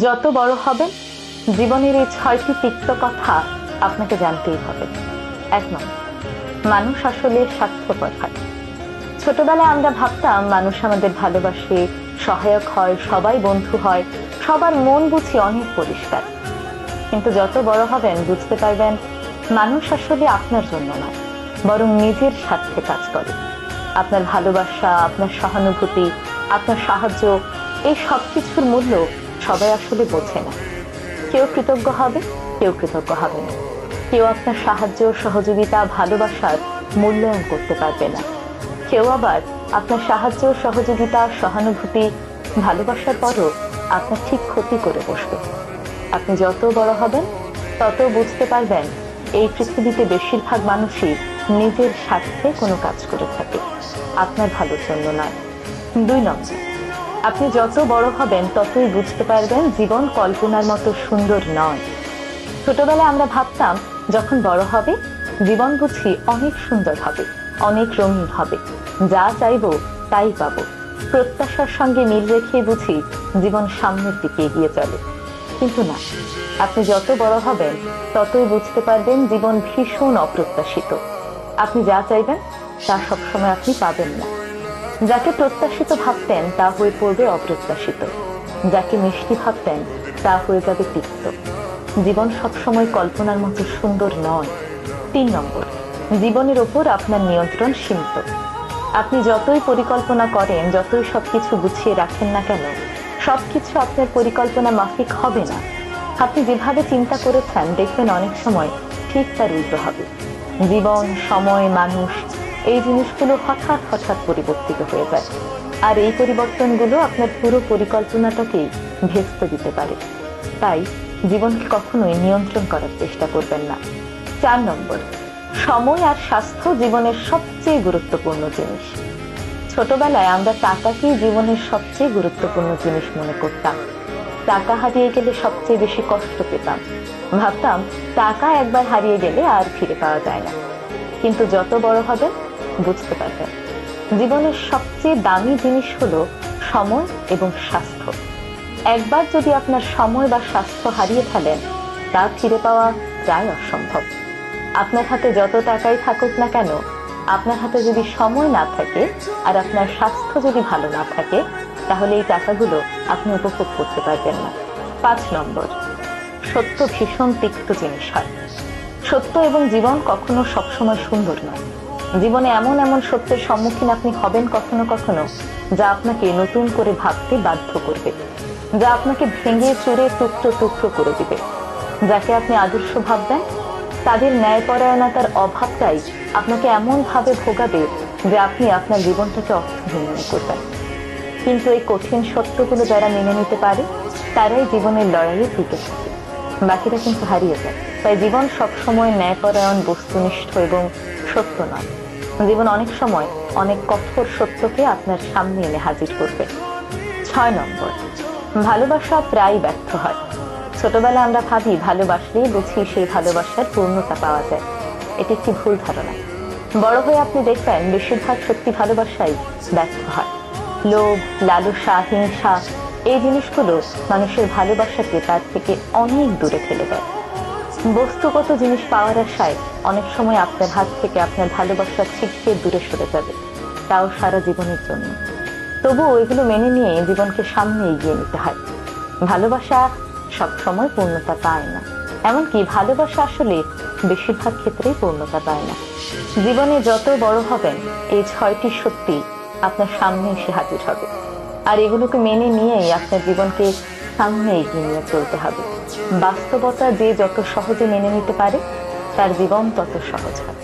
যত বড় হবেন, জীবনের এই ছয়টি তিক্ত কথা আপনাকে জানতেই হবে। এক মানুষ আসলে স্বার্থপর হয়। ছোটবেলায় আমরা ভাবতাম, মানুষ আমাদের ভালোবাসে, সহায়ক হয়, সবাই বন্ধু হয়, সবার মন বুঝি অনেক পরিষ্কার। কিন্তু যত বড় হবেন, বুঝতে পারবেন, মানুষ আসলে আপনার জন্য নয়, বরং নিজের স্বার্থে কাজ করে। আপনার ভালোবাসা, আপনার সহানুভূতি, আপনার সাহায্য, এই সব কিছুর মূল্য সবাই আসলে বোঝে না। কেউ কৃতজ্ঞ হবে, কেউ কৃতজ্ঞ হবে না। কেউ আপনার সাহায্য সহযোগিতা, ভালোবাসার মূল্যায়ন করতে পারবে না। কেউ আবার আপনার সাহায্য সহযোগিতা, সহানুভূতি, ভালোবাসার পরও আপনার ঠিক ক্ষতি করে বসবে। আপনি যত বড় হবেন, তত বুঝতে পারবেন এই পৃথিবীতে বেশিরভাগ মানুষই নিজের স্বার্থে কোনো কাজ করে থাকে। আপনার ভালোর জন্য নয়। দুই নম্বর আপনি যত বড় হবেন, ততই বুঝতে পারবেন জীবন কল্পনার মতো সুন্দর নয়। ছোটবেলায় আমরা ভাবতাম, যখন বড় হবে, জীবন বুঝি অনেক সুন্দর হবে, অনেক রঙিন হবে। যা চাইব, তাই পাব। প্রত্যাশার সঙ্গে মিল রেখে বুঝি জীবন সামনের দিকে এগিয়ে চলে। কিন্তু না, আপনি যত বড় হবেন, ততই বুঝতে পারবেন জীবন ভীষণ অপ্রত্যাশিত। আপনি যা চাইবেন, তা সবসময় আপনি পাবেন না। যাকে প্রত্যাশিত ভাবতেন তা হয়ে পড়বে অপ্রত্যাশিত। যাকে মিষ্টি ভাবতেন তা হয়ে যাবে তিক্ত। জীবন সবসময় কল্পনার মতো সুন্দর নয়। তিন নম্বর, জীবনের ওপর আপনার নিয়ন্ত্রণ সীমিত। আপনি যতই পরিকল্পনা করেন, যতই সবকিছু গুছিয়ে রাখেন না কেন, সবকিছু আপনার পরিকল্পনা মাফিক হবে না। আপনি যেভাবে চিন্তা করেছেন, দেখবেন অনেক সময় ঠিক তার উল্টো হবে। জীবন, সময়, মানুষ এই জিনিসগুলো হঠাৎ হঠাৎ পরিবর্তিত হয়ে যায়। আর এই পরিবর্তনগুলো আপনার পুরো পরিকল্পনাটাকেই ভেস্ত দিতে পারে। তাই জীবনকে কখনোই নিয়ন্ত্রণ করার চেষ্টা করবেন না। চার নম্বর, সময় আর স্বাস্থ্য জীবনের সবচেয়ে গুরুত্বপূর্ণ জিনিস। ছোটবেলায় আমরা টাকাকেই জীবনের সবচেয়ে গুরুত্বপূর্ণ জিনিস মনে করতাম। টাকা হারিয়ে গেলে সবচেয়ে বেশি কষ্ট পেতাম। ভাবতাম, টাকা একবার হারিয়ে গেলে আর ফিরে পাওয়া যায় না। কিন্তু যত বড় হবে বুঝতে পারবেন জীবনের সবচেয়ে দামি জিনিস হলো সময় এবং স্বাস্থ্য। একবার যদি আপনার সময় বা স্বাস্থ্য হারিয়ে ফেলেন, তা ফিরে পাওয়া প্রায় অসম্ভব। আপনার হাতে যত টাকাই থাকুক না কেন, আপনার হাতে যদি সময় না থাকে আর আপনার স্বাস্থ্য যদি ভালো না থাকে, তাহলে এই টাকাগুলো আপনি উপভোগ করতে পারবেন না। পাঁচ নম্বর, সত্য ভীষণ তিক্ত জিনিস হয়। সত্য এবং জীবন কখনো সবসময় সুন্দর নয়। জীবনে এমন এমন সত্যের সম্মুখীন আপনি হবেন কখনো কখনো, যা আপনাকে নতুন করে ভাবতে বাধ্য করবে, যা আপনাকে ভেঙে চুরে টুকরো টুকরো করে দিবে। যাকে আপনি আদর্শ ভাববেন, তাদের ন্যায়পরায়ণতার অভাবটাই আপনাকে এমন ভাবে ভোগাবে যে আপনি আপনার জীবনটাকে অর্থহীন মনে করবেন। কিন্তু এই কঠিন সত্যগুলো যারা মেনে নিতে পারে, তারাই জীবনের লড়াইয়ে টিকে থাকে। বাকিরা কিন্তু হারিয়ে যায়। তাই জীবন সবসময় ন্যায়পরায়ণ, বস্তুনিষ্ঠ এবং সত্য নয়। জীবন অনেক সময় অনেক কঠোর সত্যকে আপনার সামনে এনে হাজির করবে। ছয় নম্বর, ভালোবাসা প্রায় ব্যর্থ হয়। ছোটবেলায় আমরা ভাবি ভালোবাসলেই বুঝি সেই ভালোবাসার পূর্ণতা পাওয়া যায়। এটি একটি ভুল ধারণা। বড় হয়ে আপনি দেখবেন বেশিরভাগ সত্যি ভালোবাসাই ব্যর্থ হয়। লোভ, লালসা, হিংসা, এই জিনিসগুলো মানুষের ভালোবাসাকে তার থেকে অনেক দূরে ফেলে দেয়। বস্তুগত জিনিস পাওয়ার আশায় অনেক সময় আপনার হাত থেকে আপনার ভালোবাসা ছিটকে দূরে সরে যাবে। তাও সারা জীবনের জন্য। তবুও এগুলো মেনে নিয়ে জীবনকে সামনে এগিয়ে নিতে হয়। ভালোবাসা সব সময় পূর্ণতা পায় না। এমনকি ভালোবাসা আসলে বেশিরভাগ ক্ষেত্রেই পূর্ণতা পায় না। জীবনে যত বড় হবেন এই ছয়টি সত্যি আপনার সামনে এসে হাজির হবে। আর এগুলোকে মেনে নিয়েই আপনার জীবনকে সামনে এগিয়ে নিয়ে চলতে হবে। বাস্তবতা যে যত সহজে মেনে নিতে পারে, তার জীবন তত সহজ হবে।